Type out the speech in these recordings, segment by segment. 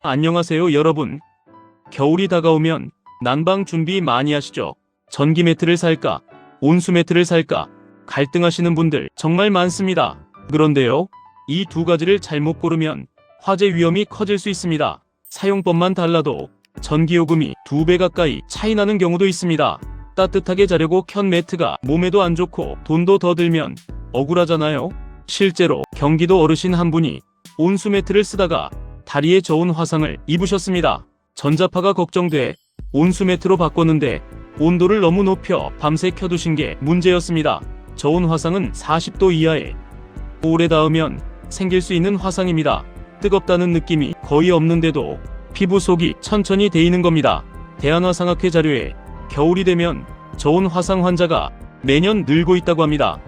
안녕하세요 여러분. 겨울이 다가오면 난방 준비 많이 하시죠? 전기 매트를 살까? 온수 매트를 살까? 갈등하시는 분들 정말 많습니다. 그런데요. 이 두 가지를 잘못 고르면 화재 위험이 커질 수 있습니다. 사용법만 달라도 전기요금이 두 배 가까이 차이 나는 경우도 있습니다. 따뜻하게 자려고 켠 매트가 몸에도 안 좋고 돈도 더 들면 억울하잖아요. 실제로 경기도 어르신 한 분이 온수 매트를 쓰다가 다리에 저온 화상을 입으셨습니다. 전자파가 걱정돼 온수 매트로 바꿨는데 온도를 너무 높여 밤새 켜두신 게 문제였습니다. 저온 화상은 40도 이하에 오래 닿으면 생길 수 있는 화상입니다. 뜨겁다는 느낌이 거의 없는데도 피부 속이 천천히 데이는 겁니다. 대한화상학회 자료에 겨울이 되면 저온 화상 환자가 매년 늘고 있다고 합니다.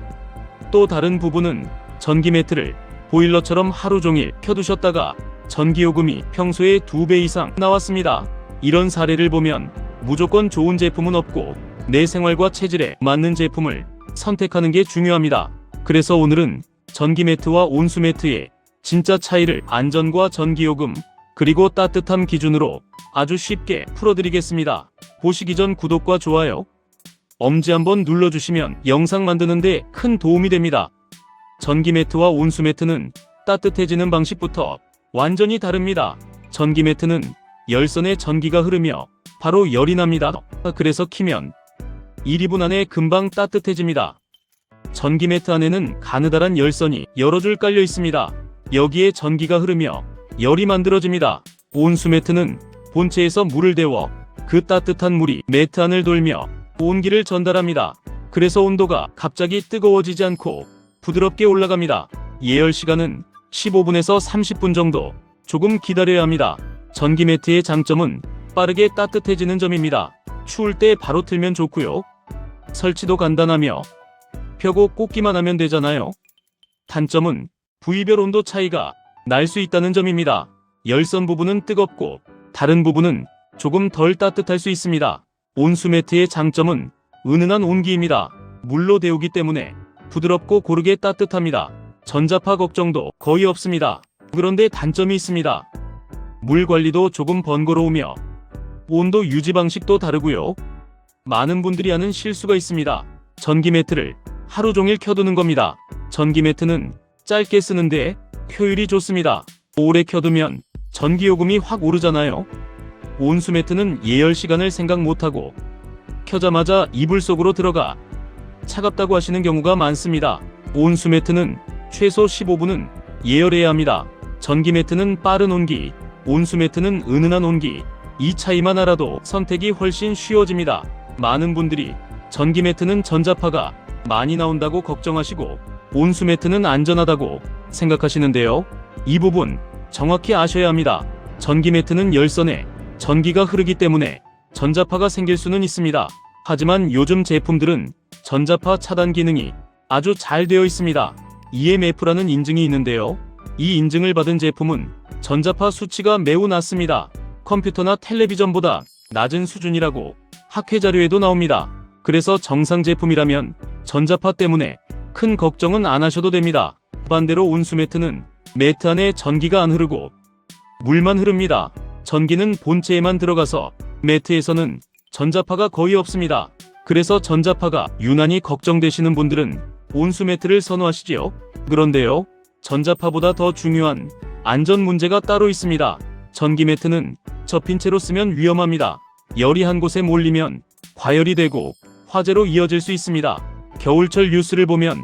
또 다른 부분은 전기 매트를 보일러처럼 하루 종일 켜두셨다가 전기요금이 평소의 두배 이상 나왔습니다. 이런 사례를 보면 무조건 좋은 제품은 없고 내 생활과 체질에 맞는 제품을 선택하는 게 중요합니다. 그래서 오늘은 전기 매트와 온수 매트의 진짜 차이를 안전과 전기요금 그리고 따뜻함 기준으로 아주 쉽게 풀어드리겠습니다. 보시기 전 구독과 좋아요, 엄지 한번 눌러주시면 영상 만드는데 큰 도움이 됩니다. 전기 매트와 온수 매트는 따뜻해지는 방식부터 완전히 다릅니다. 전기 매트는 열선에 전기가 흐르며 바로 열이 납니다. 그래서 키면 1, 2분 안에 금방 따뜻해집니다. 전기 매트 안에는 가느다란 열선이 여러 줄 깔려 있습니다. 여기에 전기가 흐르며 열이 만들어집니다. 온수 매트는 본체에서 물을 데워 그 따뜻한 물이 매트 안을 돌며 온기를 전달합니다. 그래서 온도가 갑자기 뜨거워지지 않고 부드럽게 올라갑니다. 예열 시간은 15분에서 30분 정도 조금 기다려야 합니다. 전기 매트의 장점은 빠르게 따뜻해지는 점입니다. 추울 때 바로 틀면 좋고요. 설치도 간단하며 펴고 꽂기만 하면 되잖아요. 단점은 부위별 온도 차이가 날 수 있다는 점입니다. 열선 부분은 뜨겁고 다른 부분은 조금 덜 따뜻할 수 있습니다. 온수 매트의 장점은 은은한 온기입니다. 물로 데우기 때문에 부드럽고 고르게 따뜻합니다. 전자파 걱정도 거의 없습니다. 그런데 단점이 있습니다. 물 관리도 조금 번거로우며 온도 유지 방식도 다르고요. 많은 분들이 하는 실수가 있습니다. 전기 매트를 하루 종일 켜두는 겁니다. 전기 매트는 짧게 쓰는데 효율이 좋습니다. 오래 켜두면 전기요금이 확 오르잖아요. 온수 매트는 예열 시간을 생각 못하고 켜자마자 이불 속으로 들어가 차갑다고 하시는 경우가 많습니다. 온수 매트는 최소 15분은 예열해야 합니다. 전기 매트는 빠른 온기, 온수 매트는 은은한 온기. 이 차이만 알아도 선택이 훨씬 쉬워집니다. 많은 분들이 전기 매트는 전자파가 많이 나온다고 걱정하시고 온수 매트는 안전하다고 생각하시는데요. 이 부분 정확히 아셔야 합니다. 전기 매트는 열선에 전기가 흐르기 때문에 전자파가 생길 수는 있습니다. 하지만 요즘 제품들은 전자파 차단 기능이 아주 잘 되어 있습니다. EMF라는 인증이 있는데요. 이 인증을 받은 제품은 전자파 수치가 매우 낮습니다. 컴퓨터나 텔레비전보다 낮은 수준이라고 학회 자료에도 나옵니다. 그래서 정상 제품이라면 전자파 때문에 큰 걱정은 안 하셔도 됩니다. 반대로 온수 매트는 매트 안에 전기가 안 흐르고 물만 흐릅니다. 전기는 본체에만 들어가서 매트에서는 전자파가 거의 없습니다. 그래서 전자파가 유난히 걱정되시는 분들은 온수 매트를 선호하시지요. 그런데요, 전자파보다 더 중요한 안전 문제가 따로 있습니다. 전기 매트는 접힌 채로 쓰면 위험합니다. 열이 한 곳에 몰리면 과열이 되고 화재로 이어질 수 있습니다. 겨울철 뉴스를 보면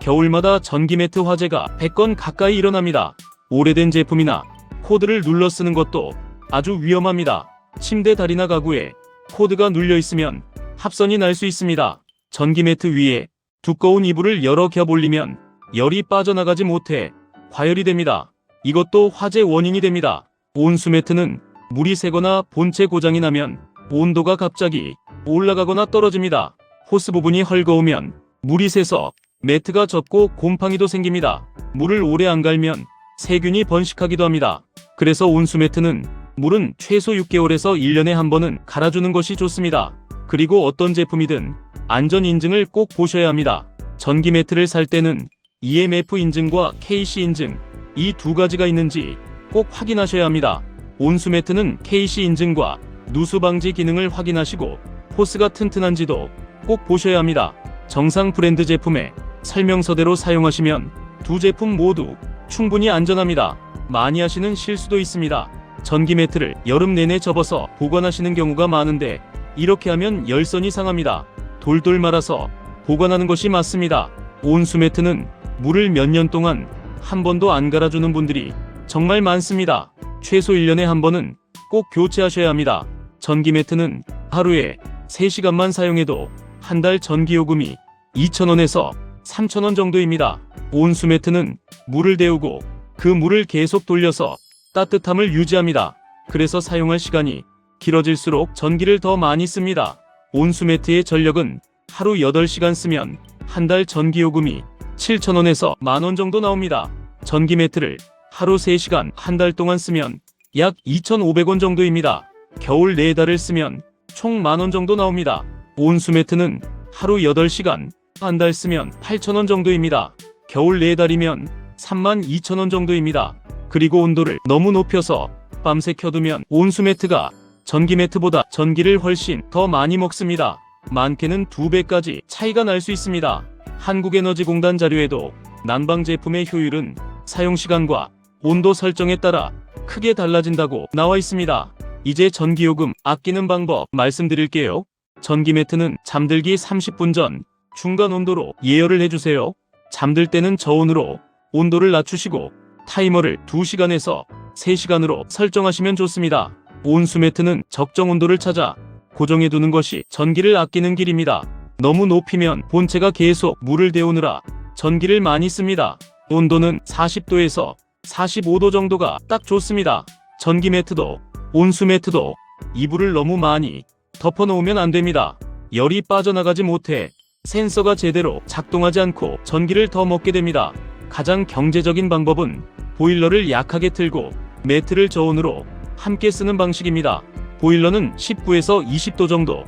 겨울마다 전기 매트 화재가 100건 가까이 일어납니다. 오래된 제품이나 코드를 눌러 쓰는 것도 아주 위험합니다. 침대 다리나 가구에 코드가 눌려 있으면 합선이 날 수 있습니다. 전기 매트 위에 두꺼운 이불을 여러 겹 올리면 열이 빠져나가지 못해 과열이 됩니다. 이것도 화재 원인이 됩니다. 온수 매트는 물이 새거나 본체 고장이 나면 온도가 갑자기 올라가거나 떨어집니다. 호스 부분이 헐거우면 물이 새서 매트가 젖고 곰팡이도 생깁니다. 물을 오래 안 갈면 세균이 번식하기도 합니다. 그래서 온수 매트는 물은 최소 6개월에서 1년에 한 번은 갈아주는 것이 좋습니다. 그리고 어떤 제품이든 안전 인증을 꼭 보셔야 합니다. 전기 매트를 살 때는 EMF 인증과 KC 인증 이 두 가지가 있는지 꼭 확인하셔야 합니다. 온수 매트는 KC 인증과 누수 방지 기능을 확인하시고 호스가 튼튼한지도 꼭 보셔야 합니다. 정상 브랜드 제품의 설명서대로 사용하시면 두 제품 모두 충분히 안전합니다. 많이 하시는 실수도 있습니다. 전기 매트를 여름 내내 접어서 보관하시는 경우가 많은데 이렇게 하면 열선이 상합니다. 돌돌 말아서 보관하는 것이 맞습니다. 온수 매트는 물을 몇 년 동안 한 번도 안 갈아주는 분들이 정말 많습니다. 최소 1년에 한 번은 꼭 교체하셔야 합니다. 전기 매트는 하루에 3시간만 사용해도 한 달 전기요금이 2,000원에서 3,000원 정도입니다. 온수 매트는 물을 데우고 그 물을 계속 돌려서 따뜻함을 유지합니다. 그래서 사용할 시간이 길어질수록 전기를 더 많이 씁니다. 온수 매트의 전력은 하루 8시간 쓰면 한 달 전기요금이 7,000원에서 만원 정도 나옵니다. 전기 매트를 하루 3시간 한 달 동안 쓰면 약 2,500원 정도입니다. 겨울 4달을 쓰면 총 만원 정도 나옵니다. 온수 매트는 하루 8시간 한 달 쓰면 8,000원 정도입니다. 겨울 4달이면 32,000원 정도입니다. 그리고 온도를 너무 높여서 밤새 켜두면 온수 매트가 전기 매트보다 전기를 훨씬 더 많이 먹습니다. 많게는 2배까지 차이가 날 수 있습니다. 한국에너지공단 자료에도 난방 제품의 효율은 사용 시간과 온도 설정에 따라 크게 달라진다고 나와 있습니다. 이제 전기요금 아끼는 방법 말씀드릴게요. 전기 매트는 잠들기 30분 전 중간 온도로 예열을 해주세요. 잠들 때는 저온으로 온도를 낮추시고 타이머를 2시간에서 3시간으로 설정하시면 좋습니다. 온수 매트는 적정 온도를 찾아 고정해 두는 것이 전기를 아끼는 길입니다. 너무 높이면 본체가 계속 물을 데우느라 전기를 많이 씁니다. 온도는 40도에서 45도 정도가 딱 좋습니다. 전기 매트도 온수 매트도 이불을 너무 많이 덮어 놓으면 안 됩니다. 열이 빠져나가지 못해 센서가 제대로 작동하지 않고 전기를 더 먹게 됩니다. 가장 경제적인 방법은 보일러를 약하게 틀고 매트를 저온으로 함께 쓰는 방식입니다. 보일러는 19에서 20도 정도,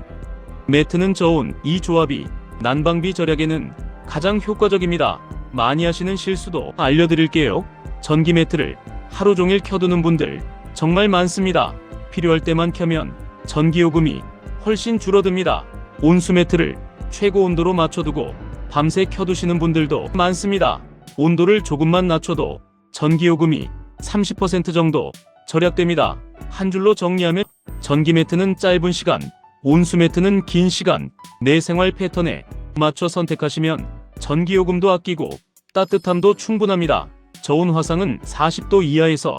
매트는 저온, 이 조합이 난방비 절약에는 가장 효과적입니다. 많이 하시는 실수도 알려드릴게요. 전기 매트를 하루 종일 켜두는 분들 정말 많습니다. 필요할 때만 켜면 전기요금이 훨씬 줄어듭니다. 온수 매트를 최고 온도로 맞춰두고 밤새 켜두시는 분들도 많습니다. 온도를 조금만 낮춰도 전기요금이 30% 정도 절약됩니다. 한 줄로 정리하면 전기 매트는 짧은 시간, 온수 매트는 긴 시간, 내 생활 패턴에 맞춰 선택하시면 전기요금도 아끼고 따뜻함도 충분합니다. 저온 화상은 40도 이하에서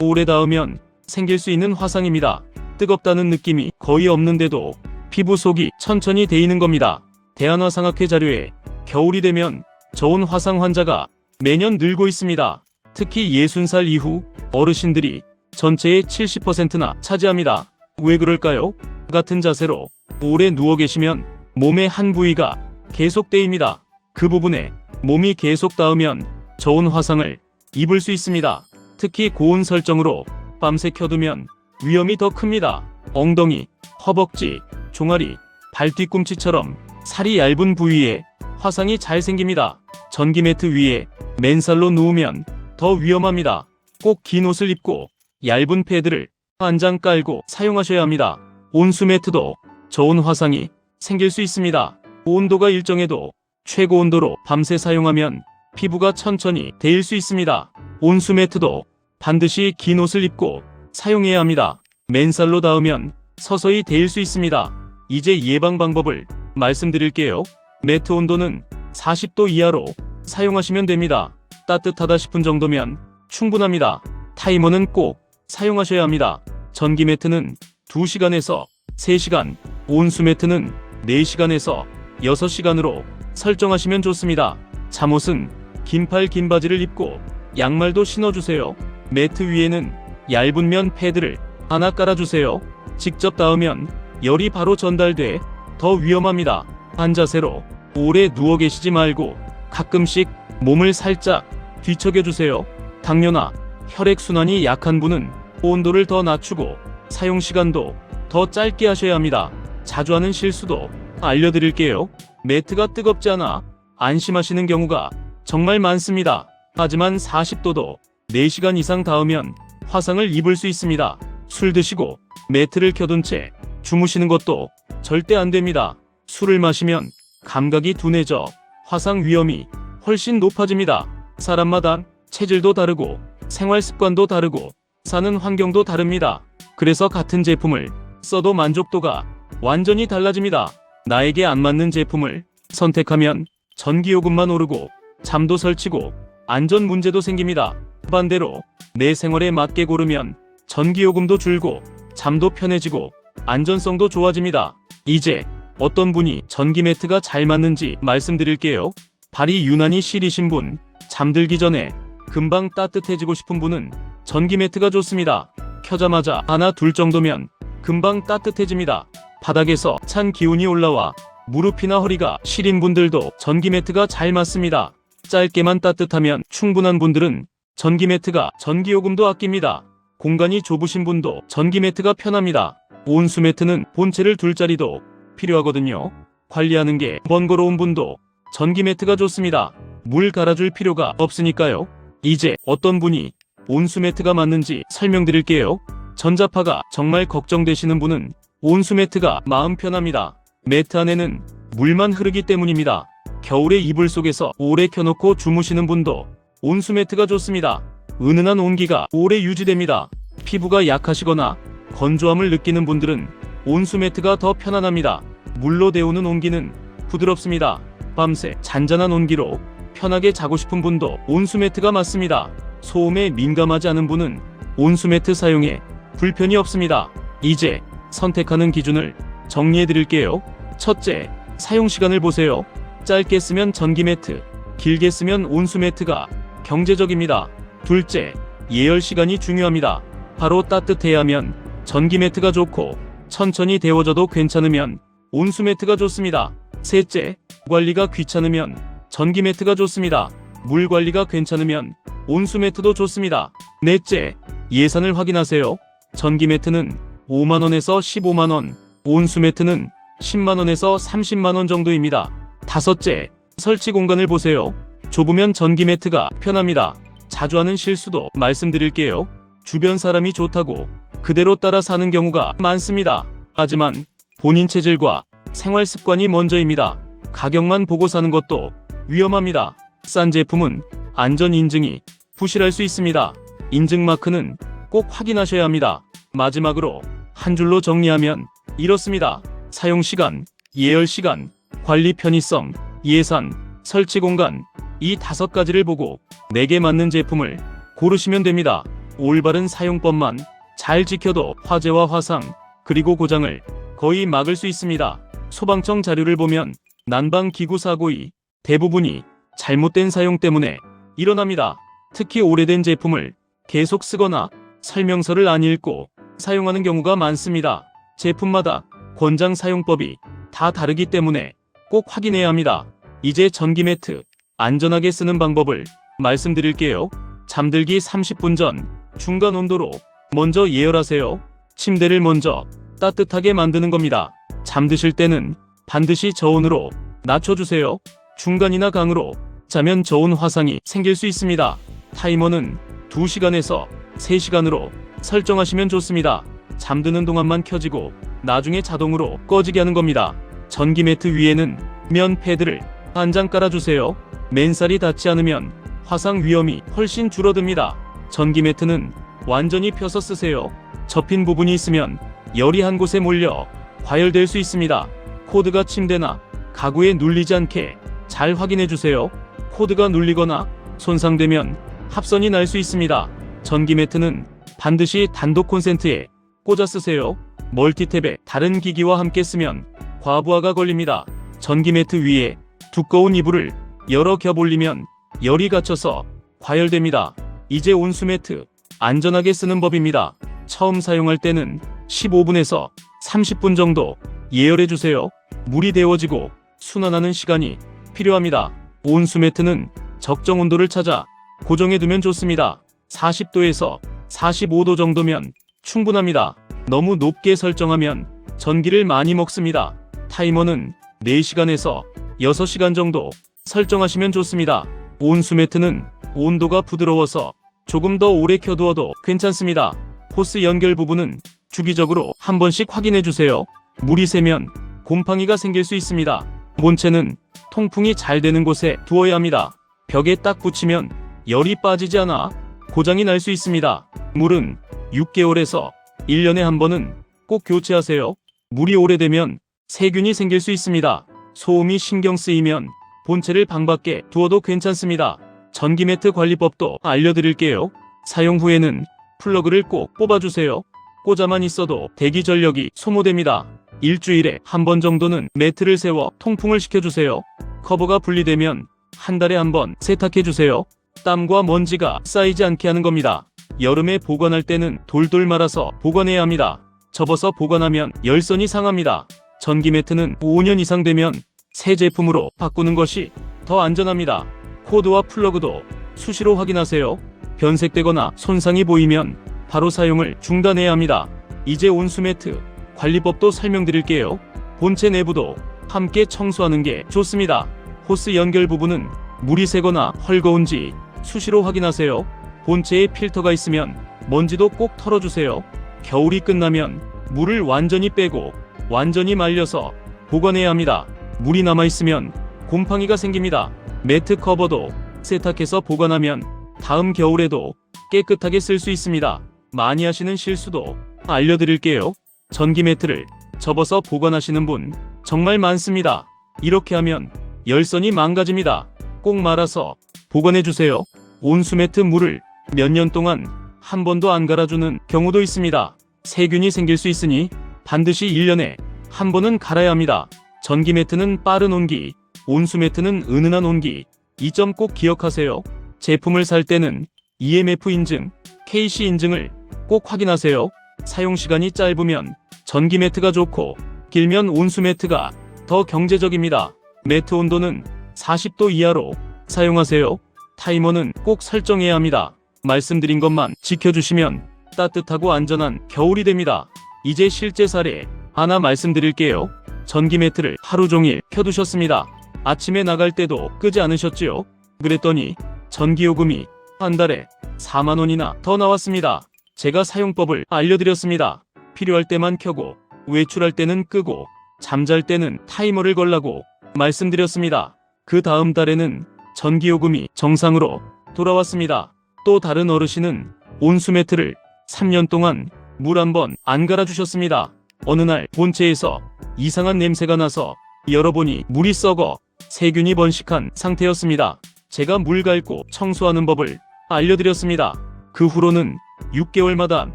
오래 닿으면 생길 수 있는 화상입니다. 뜨겁다는 느낌이 거의 없는데도 피부 속이 천천히 데이는 겁니다. 대한화상학회 자료에 겨울이 되면 저온 화상 환자가 매년 늘고 있습니다. 특히 60살 이후 어르신들이 전체의 70%나 차지합니다. 왜 그럴까요? 같은 자세로 오래 누워 계시면 몸의 한 부위가 계속 데입니다. 그 부분에 몸이 계속 닿으면 저온 화상을 입을 수 있습니다. 특히 고온 설정으로 밤새 켜두면 위험이 더 큽니다. 엉덩이, 허벅지, 종아리, 발 뒤꿈치처럼 살이 얇은 부위에 화상이 잘 생깁니다. 전기 매트 위에 맨살로 누우면 더 위험합니다. 꼭 긴 옷을 입고 얇은 패드를 한 장 깔고 사용하셔야 합니다. 온수 매트도 저온 화상이 생길 수 있습니다. 온도가 일정해도 최고 온도로 밤새 사용하면 피부가 천천히 데일 수 있습니다. 온수 매트도 반드시 긴 옷을 입고 사용해야 합니다. 맨살로 닿으면 서서히 데일 수 있습니다. 이제 예방 방법을 말씀드릴게요. 매트 온도는 40도 이하로 사용하시면 됩니다. 따뜻하다 싶은 정도면 충분합니다. 타이머는 꼭 사용하셔야 합니다. 전기 매트는 2시간에서 3시간, 온수 매트는 4시간에서 6시간으로 설정하시면 좋습니다. 잠옷은 긴팔 긴 바지를 입고 양말도 신어주세요. 매트 위에는 얇은 면 패드를 하나 깔아주세요. 직접 닿으면 열이 바로 전달돼 더 위험합니다. 한 자세로 오래 누워 계시지 말고 가끔씩 몸을 살짝 뒤척여주세요. 당뇨나 혈액순환이 약한 분은 온도를 더 낮추고 사용 시간도 더 짧게 하셔야 합니다. 자주 하는 실수도 알려드릴게요. 매트가 뜨겁지 않아 안심하시는 경우가 정말 많습니다. 하지만 40도도 4시간 이상 닿으면 화상을 입을 수 있습니다. 술 드시고 매트를 켜둔 채 주무시는 것도 절대 안 됩니다. 술을 마시면 감각이 둔해져 화상 위험이 훨씬 높아집니다. 사람마다 체질도 다르고 생활 습관도 다르고 사는 환경도 다릅니다. 그래서 같은 제품을 써도 만족도가 완전히 달라집니다. 나에게 안 맞는 제품을 선택하면 전기요금만 오르고 잠도 설치고 안전 문제도 생깁니다. 반대로 내 생활에 맞게 고르면 전기요금도 줄고 잠도 편해지고 안전성도 좋아집니다. 이제 어떤 분이 전기 매트가 잘 맞는지 말씀드릴게요. 발이 유난히 시리신 분, 잠들기 전에 금방 따뜻해지고 싶은 분은 전기 매트가 좋습니다. 켜자마자 하나 둘 정도면 금방 따뜻해집니다. 바닥에서 찬 기운이 올라와 무릎이나 허리가 시린 분들도 전기 매트가 잘 맞습니다. 짧게만 따뜻하면 충분한 분들은 전기 매트가 전기요금도 아낍니다. 공간이 좁으신 분도 전기 매트가 편합니다. 온수 매트는 본체를 둘 자리도 필요하거든요. 관리하는 게 번거로운 분도 전기 매트가 좋습니다. 물 갈아줄 필요가 없으니까요. 이제 어떤 분이 온수 매트가 맞는지 설명드릴게요. 전자파가 정말 걱정되시는 분은 온수 매트가 마음 편합니다. 매트 안에는 물만 흐르기 때문입니다. 겨울에 이불 속에서 오래 켜놓고 주무시는 분도 온수 매트가 좋습니다. 은은한 온기가 오래 유지됩니다. 피부가 약하시거나 건조함을 느끼는 분들은 온수 매트가 더 편안합니다. 물로 데우는 온기는 부드럽습니다. 밤새 잔잔한 온기로 편하게 자고 싶은 분도 온수 매트가 맞습니다. 소음에 민감하지 않은 분은 온수 매트 사용에 불편이 없습니다. 이제 선택하는 기준을 정리해 드릴게요. 첫째, 사용 시간을 보세요. 짧게 쓰면 전기 매트, 길게 쓰면 온수 매트가 경제적입니다. 둘째, 예열 시간이 중요합니다. 바로 따뜻해야 하면 전기 매트가 좋고 천천히 데워져도 괜찮으면 온수 매트가 좋습니다. 셋째, 관리가 귀찮으면 전기 매트가 좋습니다. 물 관리가 괜찮으면 온수 매트도 좋습니다. 넷째, 예산을 확인하세요. 전기 매트는 5만원에서 15만원, 온수 매트는 10만원에서 30만원 정도입니다. 다섯째, 설치 공간을 보세요. 좁으면 전기 매트가 편합니다. 자주 하는 실수도 말씀드릴게요. 주변 사람이 좋다고 그대로 따라 사는 경우가 많습니다. 하지만 본인 체질과 생활 습관이 먼저입니다. 가격만 보고 사는 것도 위험합니다. 싼 제품은 안전 인증이 부실할 수 있습니다. 인증 마크는 꼭 확인하셔야 합니다. 마지막으로 한 줄로 정리하면 이렇습니다. 사용 시간, 예열 시간, 관리 편의성, 예산, 설치 공간 이 다섯 가지를 보고 내게 맞는 제품을 고르시면 됩니다. 올바른 사용법만 잘 지켜도 화재와 화상 그리고 고장을 거의 막을 수 있습니다. 소방청 자료를 보면 난방 기구 사고의 대부분이 잘못된 사용 때문에 일어납니다. 특히 오래된 제품을 계속 쓰거나 설명서를 안 읽고 사용하는 경우가 많습니다. 제품마다 권장 사용법이 다 다르기 때문에 꼭 확인해야 합니다. 이제 전기 매트 안전하게 쓰는 방법을 말씀드릴게요. 잠들기 30분 전 중간 온도로 먼저 예열하세요. 침대를 먼저 따뜻하게 만드는 겁니다. 잠드실 때는 반드시 저온으로 낮춰주세요. 중간이나 강으로 자면 저온 화상이 생길 수 있습니다. 타이머는 2시간에서 3시간으로 설정하시면 좋습니다. 잠드는 동안만 켜지고 나중에 자동으로 꺼지게 하는 겁니다. 전기 매트 위에는 면 패드를 한 장 깔아주세요. 맨살이 닿지 않으면 화상 위험이 훨씬 줄어듭니다. 전기 매트는 완전히 펴서 쓰세요. 접힌 부분이 있으면 열이 한 곳에 몰려 과열될 수 있습니다. 코드가 침대나 가구에 눌리지 않게 잘 확인해 주세요. 코드가 눌리거나 손상되면 합선이 날 수 있습니다. 전기 매트는 반드시 단독 콘센트에 꽂아 쓰세요. 멀티탭에 다른 기기와 함께 쓰면 과부하가 걸립니다. 전기 매트 위에 두꺼운 이불을 여러 겹 올리면 열이 갇혀서 과열됩니다. 이제 온수 매트 안전하게 쓰는 법입니다. 처음 사용할 때는 15분에서 30분 정도 예열해 주세요. 물이 데워지고 순환하는 시간이 필요합니다. 온수 매트는 적정 온도를 찾아 고정해 두면 좋습니다. 40도에서 45도 정도면 충분합니다. 너무 높게 설정하면 전기를 많이 먹습니다. 타이머는 4시간에서 6시간 정도 설정하시면 좋습니다. 온수 매트는 온도가 부드러워서 조금 더 오래 켜두어도 괜찮습니다. 호스 연결 부분은 주기적으로 한 번씩 확인해 주세요. 물이 새면 곰팡이가 생길 수 있습니다. 본체는 통풍이 잘 되는 곳에 두어야 합니다. 벽에 딱 붙이면 열이 빠지지 않아 고장이 날 수 있습니다. 물은 6개월에서 1년에 한 번은 꼭 교체하세요. 물이 오래되면 세균이 생길 수 있습니다. 소음이 신경 쓰이면 본체를 방 밖에 두어도 괜찮습니다. 전기 매트 관리법도 알려드릴게요. 사용 후에는 플러그를 꼭 뽑아주세요. 꽂아만 있어도 대기 전력이 소모됩니다. 일주일에 한 번 정도는 매트를 세워 통풍을 시켜주세요. 커버가 분리되면 한 달에 한 번 세탁해주세요. 땀과 먼지가 쌓이지 않게 하는 겁니다. 여름에 보관할 때는 돌돌 말아서 보관해야 합니다. 접어서 보관하면 열선이 상합니다. 전기 매트는 5년 이상 되면 새 제품으로 바꾸는 것이 더 안전합니다. 코드와 플러그도 수시로 확인하세요. 변색되거나 손상이 보이면 바로 사용을 중단해야 합니다. 이제 온수 매트 관리법도 설명드릴게요. 본체 내부도 함께 청소하는 게 좋습니다. 호스 연결 부분은 물이 새거나 헐거운지 수시로 확인하세요. 본체에 필터가 있으면 먼지도 꼭 털어주세요. 겨울이 끝나면 물을 완전히 빼고 완전히 말려서 보관해야 합니다. 물이 남아있으면 곰팡이가 생깁니다. 매트 커버도 세탁해서 보관하면 다음 겨울에도 깨끗하게 쓸 수 있습니다. 많이 하시는 실수도 알려드릴게요. 전기 매트를 접어서 보관하시는 분 정말 많습니다. 이렇게 하면 열선이 망가집니다. 꼭 말아서 보관해주세요. 온수 매트 물을 몇 년 동안 한 번도 안 갈아주는 경우도 있습니다. 세균이 생길 수 있으니 반드시 1년에 한 번은 갈아야 합니다. 전기 매트는 빠른 온기, 온수 매트는 은은한 온기. 이 점 꼭 기억하세요. 제품을 살 때는 EMF 인증, KC 인증을 꼭 확인하세요. 사용 시간이 짧으면 전기 매트가 좋고 길면 온수 매트가 더 경제적입니다. 매트 온도는 40도 이하로 사용하세요. 타이머는 꼭 설정해야 합니다. 말씀드린 것만 지켜주시면 따뜻하고 안전한 겨울이 됩니다. 이제 실제 사례 하나 말씀드릴게요. 전기 매트를 하루 종일 켜두셨습니다. 아침에 나갈 때도 끄지 않으셨지요? 그랬더니 전기요금이 한 달에 4만원이나 더 나왔습니다. 제가 사용법을 알려드렸습니다. 필요할 때만 켜고 외출할 때는 끄고 잠잘 때는 타이머를 걸라고 말씀드렸습니다. 그 다음 달에는 전기요금이 정상으로 돌아왔습니다. 또 다른 어르신은 온수 매트를 3년 동안 물 한 번 안 갈아주셨습니다. 어느 날 본체에서 이상한 냄새가 나서 열어보니 물이 썩어 세균이 번식한 상태였습니다. 제가 물 갈고 청소하는 법을 알려드렸습니다. 그 후로는 6개월마다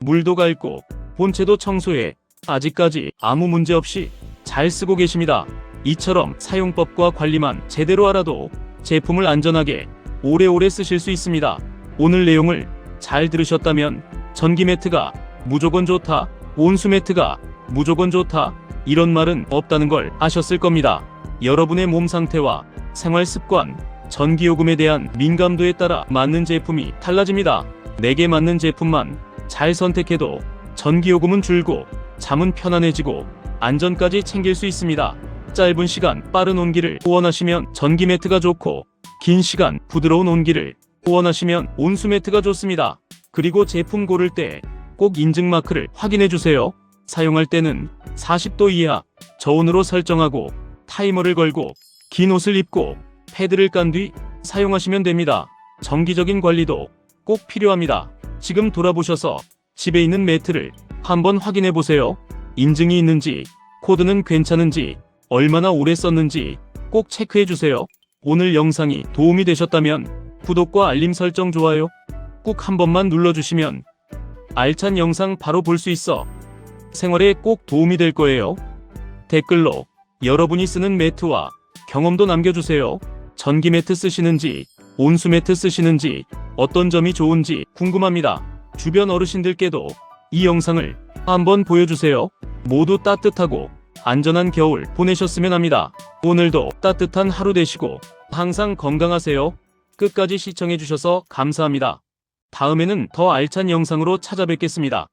물도 갈고 본체도 청소해 아직까지 아무 문제 없이 잘 쓰고 계십니다. 이처럼 사용법과 관리만 제대로 알아도 제품을 안전하게 오래오래 쓰실 수 있습니다. 오늘 내용을 잘 들으셨다면 전기 매트가 무조건 좋다, 온수 매트가 무조건 좋다, 이런 말은 없다는 걸 아셨을 겁니다. 여러분의 몸 상태와 생활 습관, 전기요금에 대한 민감도에 따라 맞는 제품이 달라집니다. 내게 맞는 제품만 잘 선택해도 전기요금은 줄고 잠은 편안해지고 안전까지 챙길 수 있습니다. 짧은 시간 빠른 온기를 원하시면 전기 매트가 좋고 긴 시간 부드러운 온기를 원하시면 온수 매트가 좋습니다. 그리고 제품 고를 때 꼭 인증 마크를 확인해 주세요. 사용할 때는 40도 이하 저온으로 설정하고 타이머를 걸고 긴 옷을 입고 패드를 깐 뒤 사용하시면 됩니다. 정기적인 관리도 꼭 필요합니다. 지금 돌아보셔서 집에 있는 매트를 한번 확인해 보세요. 인증이 있는지, 코드는 괜찮은지, 얼마나 오래 썼는지 꼭 체크해 주세요. 오늘 영상이 도움이 되셨다면 구독과 알림 설정 좋아요 꼭 한 번만 눌러주시면 알찬 영상 바로 볼 수 있어 생활에 꼭 도움이 될 거예요. 댓글로 여러분이 쓰는 매트와 경험도 남겨주세요. 전기 매트 쓰시는지, 온수 매트 쓰시는지, 어떤 점이 좋은지 궁금합니다. 주변 어르신들께도 이 영상을 한번 보여주세요. 모두 따뜻하고 안전한 겨울 보내셨으면 합니다. 오늘도 따뜻한 하루 되시고 항상 건강하세요. 끝까지 시청해주셔서 감사합니다. 다음에는 더 알찬 영상으로 찾아뵙겠습니다.